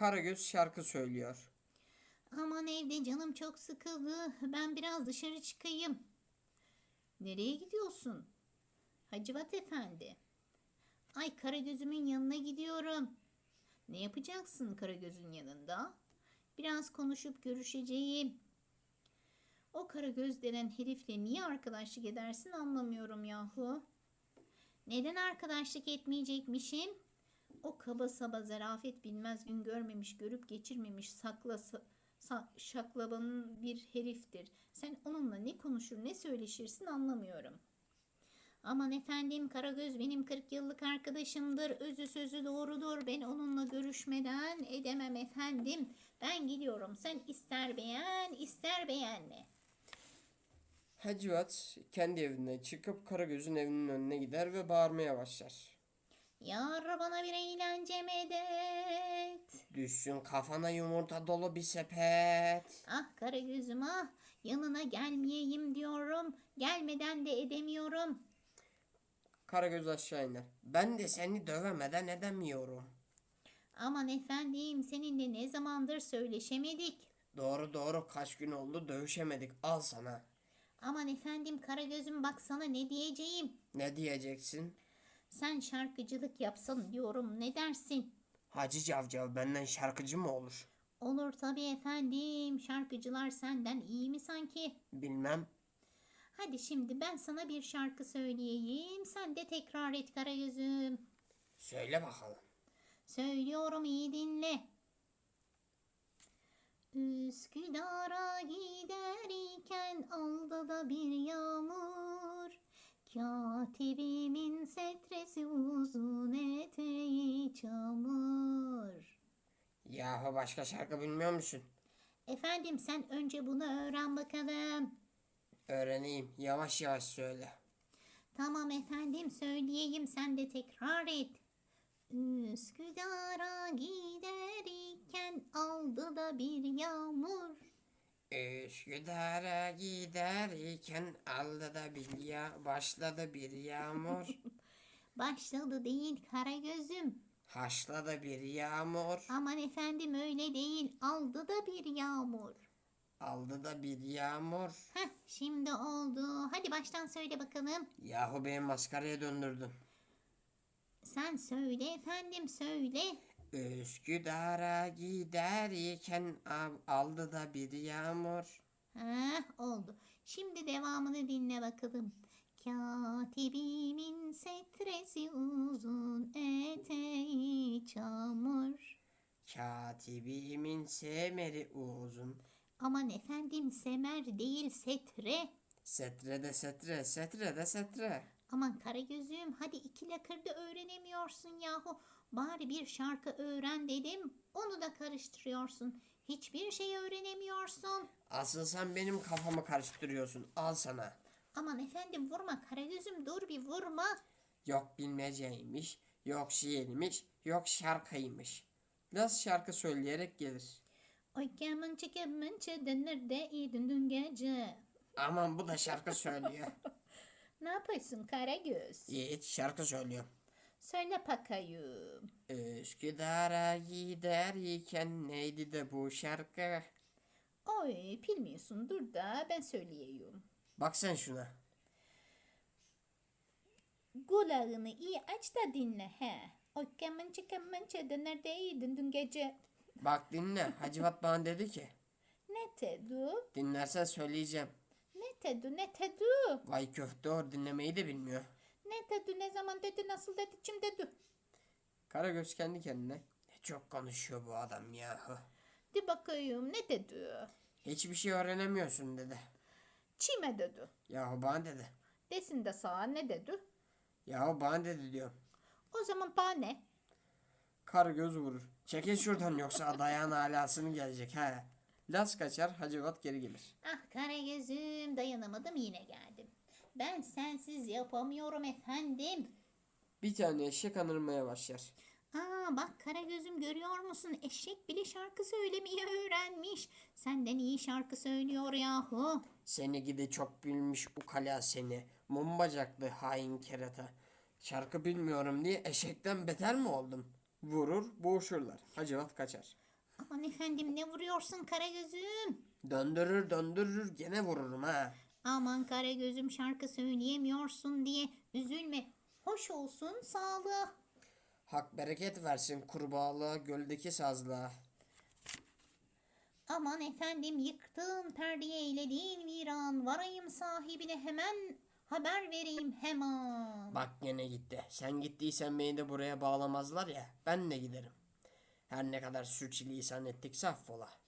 Karagöz şarkı söylüyor. Aman evde canım çok sıkıldı. Ben biraz dışarı çıkayım. Nereye gidiyorsun? Hacivat Efendi. Ay Karagöz'ümün yanına gidiyorum. Ne yapacaksın Karagöz'ün yanında? Biraz konuşup görüşeceğim. O Karagöz denen herifle niye arkadaşlık edersin anlamıyorum yahu. Neden arkadaşlık etmeyecekmişim? O kaba saba zarafet bilmez gün görmemiş, görüp geçirmemiş sakla sa- şaklabanın bir heriftir. Sen onunla ne konuşur ne söyleşirsin anlamıyorum. Aman efendim Karagöz benim 40 yıllık arkadaşımdır. Özü sözü doğrudur. Ben onunla görüşmeden edemem efendim. Ben gidiyorum. Sen ister beğen ister beğenme. Hacivat kendi evine çıkıp Karagöz'ün evinin önüne gider ve bağırmaya başlar. Yar bana bir eğlence medet. Düşsün kafana yumurta dolu bir sepet. Ah Karagöz'üm ah. Yanına gelmeyeyim diyorum. Gelmeden de edemiyorum. Karagöz aşağı iner. Ben de seni dövemeden edemiyorum. Aman efendim seninle ne zamandır söyleşemedik. Doğru doğru kaç gün oldu dövüşemedik. Al sana. Aman efendim Karagöz'üm baksana ne diyeceğim. Ne diyeceksin? Sen şarkıcılık yapsan diyorum ne dersin? Hacı Cavcav benden şarkıcı mı olur? Olur tabii efendim. Şarkıcılar senden iyi mi sanki? Bilmem. Hadi şimdi ben sana bir şarkı söyleyeyim. Sen de tekrar et Karagöz'üm. Söyle bakalım. Söylüyorum iyi dinle. Üsküdar'a giderken aldı da bir yağmur. Katibimin setresi uzun eteği çamur. Yahu başka şarkı bilmiyor musun? Efendim sen önce bunu öğren bakalım. Öğreneyim. Yavaş yavaş söyle. Tamam efendim söyleyeyim sen de tekrar et. Üsküdar'a giderken aldı da bir yağmur. Üsküdar'a giderken aldı da bir ya başladı bir yağmur. Başladı değil kara gözüm. Haşladı bir yağmur. Aman efendim öyle değil aldı da bir yağmur. Aldı da bir yağmur. Heh şimdi oldu. Hadi baştan söyle bakalım. Yahu beni maskaraya döndürdün. Sen söyle efendim söyle. Üsküdar'a giderken al- aldı da bir yağmur. Heh oldu. Şimdi devamını dinle bakalım. Katibimin setresi uzun eteği çamur. Katibimin semeri uzun. Aman efendim semer değil setre. Setre de setre, setre de setre. Aman Karagöz'üm hadi iki lakırdı öğrenemiyorsun yahu. Bari bir şarkı öğren dedim. Onu da karıştırıyorsun. Hiçbir şey öğrenemiyorsun. Asıl sen benim kafamı karıştırıyorsun. Al sana. Aman efendim vurma Karagöz'üm dur bir vurma. Yok bilmeceymiş, yok şiirmiş, yok şarkıymış. Biraz şarkı söyleyerek gelir. Oy kemen çekemen çedenir de iyiydin dün gece. Aman bu da şarkı söylüyor. Ne yapıyorsun Karagöz? Yiğit şarkı söylüyor. Söyle bakayım. Üsküdar'a giderken neydi de bu şarkı? Oy bilmiyorsun dur da ben söyleyeyim. Bak sen şuna. Kulağını iyi aç da dinle he. Oy kemen çekemen çedenir de iyiydin dün gece. Bak dinle. Hacivat bana dedi ki. Ne tedu? Dinlersen söyleyeceğim. Ne tedu ne tedu? Vay köfte or dinlemeyi de bilmiyor. Ne tedu ne zaman dedi nasıl dedi kim dedi? Karagöz kendi kendine. Ne çok konuşuyor bu adam yahu. De bakayım ne dedi? Hiçbir şey öğrenemiyorsun dedi. Çime dedi. Yahu bana dedi. Desin de sağa ne dedi? Yahu bana dedi diyor. O zaman bana ne? Karagöz vurur. Çekil şuradan yoksa dayağın alasını gelecek he. Las kaçar Hacivat geri gelir. Ah Karagöz'üm dayanamadım yine geldim. Ben sensiz yapamıyorum efendim. Bir tane eşek anırmaya başlar. Aa bak Karagöz'üm görüyor musun? Eşek bile şarkı söylemeyi öğrenmiş. Senden iyi şarkı söylüyor yahu. Seni gidi çok bilmiş ukala seni. Mum bacaklı hain kerata. Şarkı bilmiyorum diye eşekten beter mi oldum? Vurur boğuşurlar. Hacivat kaçar. Aman efendim ne vuruyorsun Karagöz'üm? Döndürür döndürür gene vururum ha. Aman Karagöz'üm şarkı söyleyemiyorsun diye üzülme. Hoş olsun sağlığı. Hak bereket versin kurbağalığa göldeki sazlığa. Aman efendim yıktığın perdeyi eylediğin viran. Varayım sahibine hemen haber vereyim hemen. Bak gene gitti. Sen gittiysen beni de buraya bağlamazlar ya. Ben de giderim. Her ne kadar sürçülisan ettikse affola.